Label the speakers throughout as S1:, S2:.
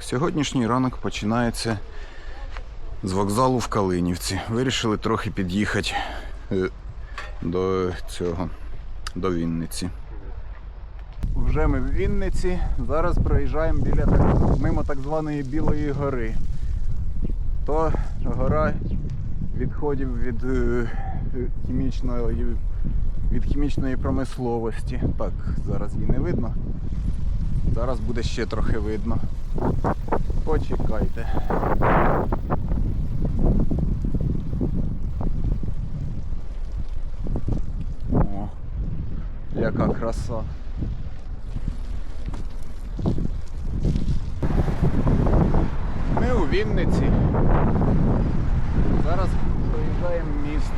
S1: Сьогоднішній ранок починається з вокзалу в Калинівці. Вирішили трохи під'їхати е, до цього, до Вінниці. Вже ми в Вінниці. Зараз проїжджаємо біля мимо так званої Білої гори. То гора відходів від е, хімічної, від хімічної промисловості. Так, зараз її не видно. Зараз буде ще трохи видно. Почекайте. О, яка краса. Ми у Вінниці. Зараз проїжджаємо міст.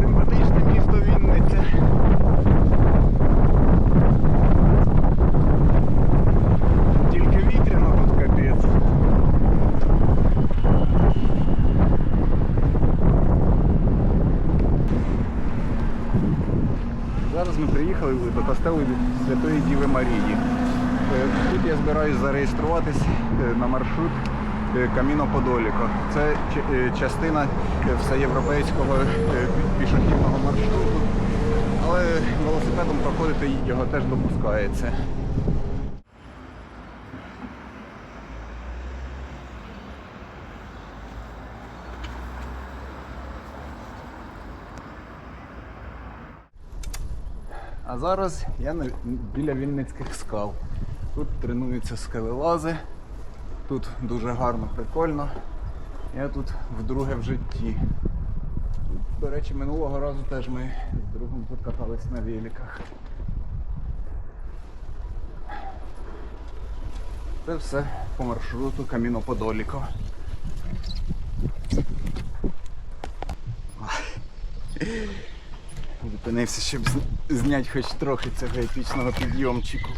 S1: Симпатичне місто Вінниця. Тільки вітряно тут капець. Зараз ми приїхали костелу Святої Діви Марії. Е, Тут я збираюсь зареєструватись е, на маршрут е, Каміно Подоліко. Це частина всеєвропейського пішохідного маршруту, але велосипедом проходити його теж допускається. А зараз я біля Вінницьких скал. Тут тренуються скелелази. Тут дуже гарно, прикольно. Я тут вдруге в житті. До речі, минулого разу теж ми з другом тут катались на великах. Це все по маршруту Каміно Подоліко. Зупинився, щоб зняти хоч трохи цього епічного підйомчику.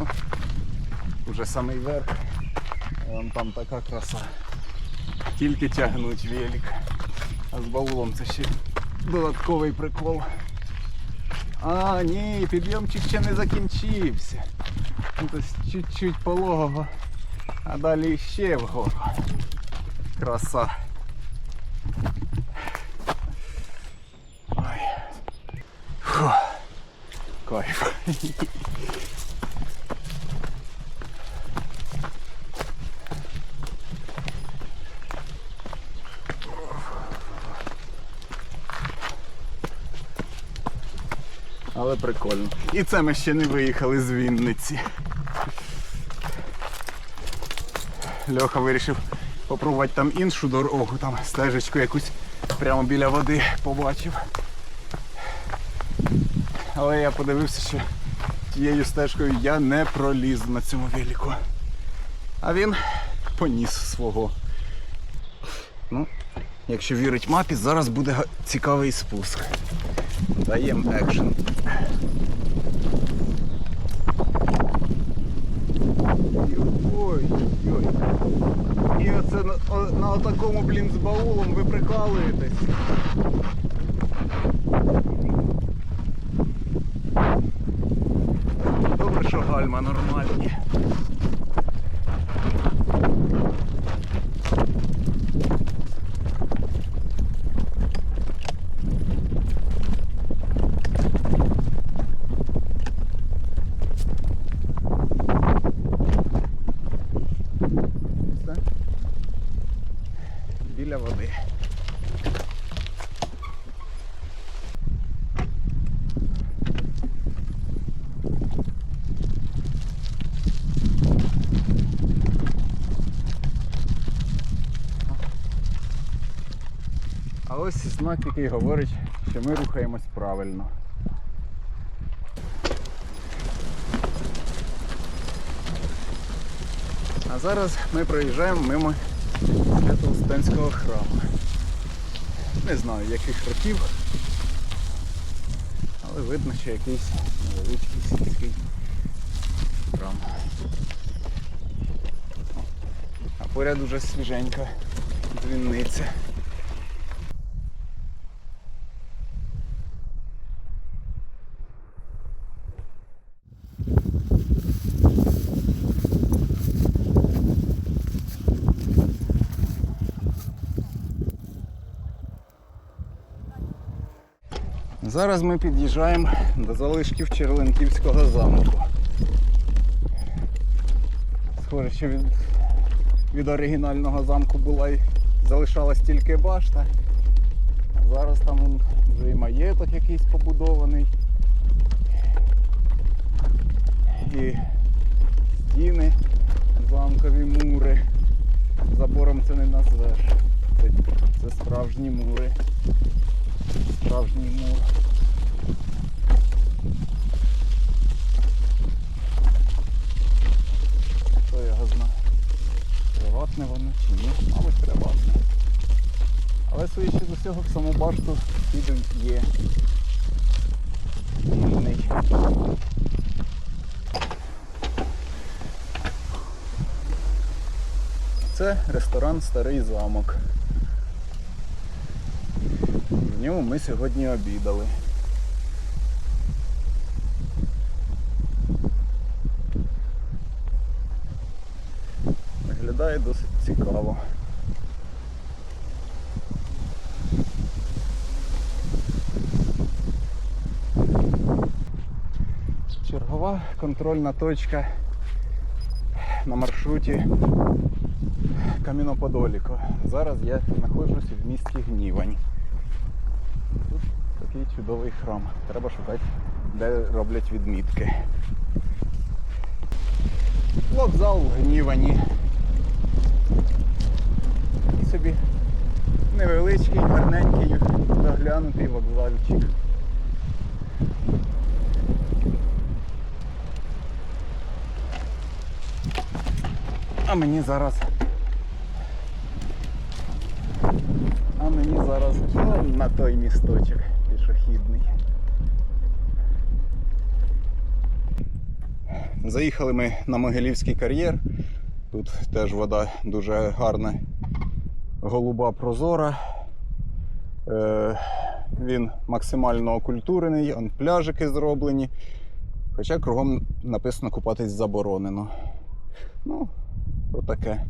S1: О, Уже самий верх. Вон там така краса. Тільки тягнуть велик. А з баулом це ще додатковий прикол. А, ні, підйомчик ще не закінчився. Тут ось чуть-чуть пологого, а далі ще вгору. Краса. Але прикольно. І це ми ще не виїхали з Вінниці. Льоха вирішив попробувати там іншу дорогу, там стежечку якусь прямо біля води побачив. Але я подивився, що тією стежкою я не проліз на цьому велику. А він поніс свого. Ну, якщо вірить мапі, зараз буде цікавий спуск. Даємо екшен. Ой, ой. І оце на, на отакому, блін, з баулом ви прикалуєтесь. Добре, що гальма нормальні. Все. Біля води. А ось знак, який говорить, що ми рухаємось правильно. А зараз ми проїжджаємо мимо Свято-Успенського храму. Не знаю яких років. Але видно, що якийсь невеличкий сільський храм. А поряд уже свіженька дзвіниця. Зараз ми під'їжджаємо до залишків Черленківського замку. Схоже, що від, від оригінального замку була й залишалась тільки башта. Зараз там вже і маєток якийсь побудований. І стіни, замкові мури. Забором це не назвеш. Це, це справжні мури. Справжній мур. Хто його знає? Приватне воно чи ні? Мабуть, приватне. Але судячи з усього, в саму башту піду є. Вільний. Це ресторан Старий замок. В ньому ми сьогодні обідали. Виглядає досить цікаво. Чергова контрольна точка на маршруті Кам'яноподоліко. Зараз я знаходжусь в місті Гнівань. Чудовий храм. Треба шукати, де роблять відмітки. Вокзал в Гнівані. І собі невеличкий, гарненький, доглянутий вокзальчик. А мені зараз. А мені зараз на той місточок пішохідний. Заїхали ми на Могилівський кар'єр. Тут теж вода дуже гарна, голуба прозора. Е, він максимально окультурений, он пляжики зроблені. Хоча кругом написано купатись заборонено. Ну, отаке.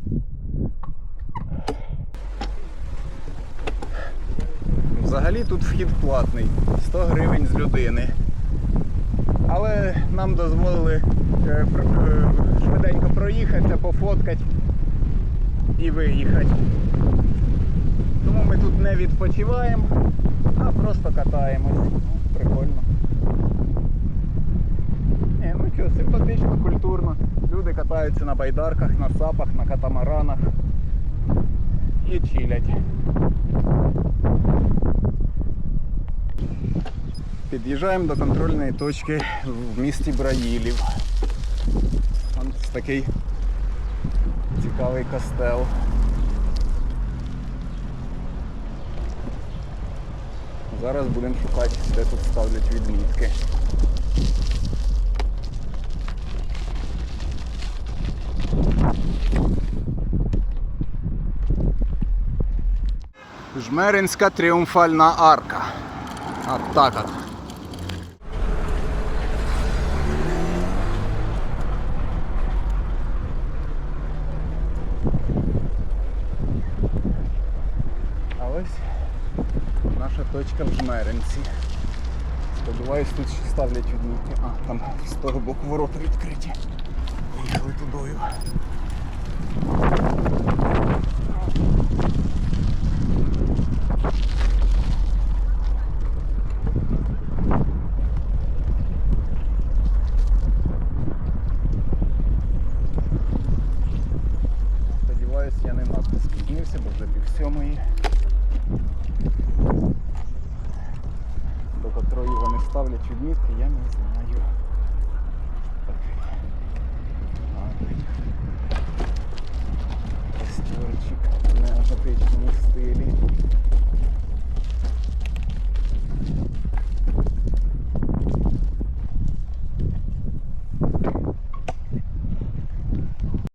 S1: Взагалі тут вхід платний 100 гривень з людини. Але нам дозволили е, е, швиденько проїхатися, пофоткати і виїхати. Тому ми тут не відпочиваємо, а просто катаємось. Прикольно. Ні, ну що, симпатично, культурно. Люди катаються на байдарках, на сапах, на катамаранах і чилять. Під'їжджаємо до контрольної точки в місті Браїлів. Ось такий цікавий костел. Зараз будемо шукати, де тут ставлять відмітки. Жмеринська тріумфальна арка. От так от. А ось наша точка в Жмеринці. Сподіваюсь, тут ще ставлять відмітки. А, там з того боку ворота відкриті. Поїхали тудою. Сподіваюсь, я не надто бо вже пів сьомої. До котрої вони ставлять відмітки, я не знаю. Такий гарний костюрчик стилі.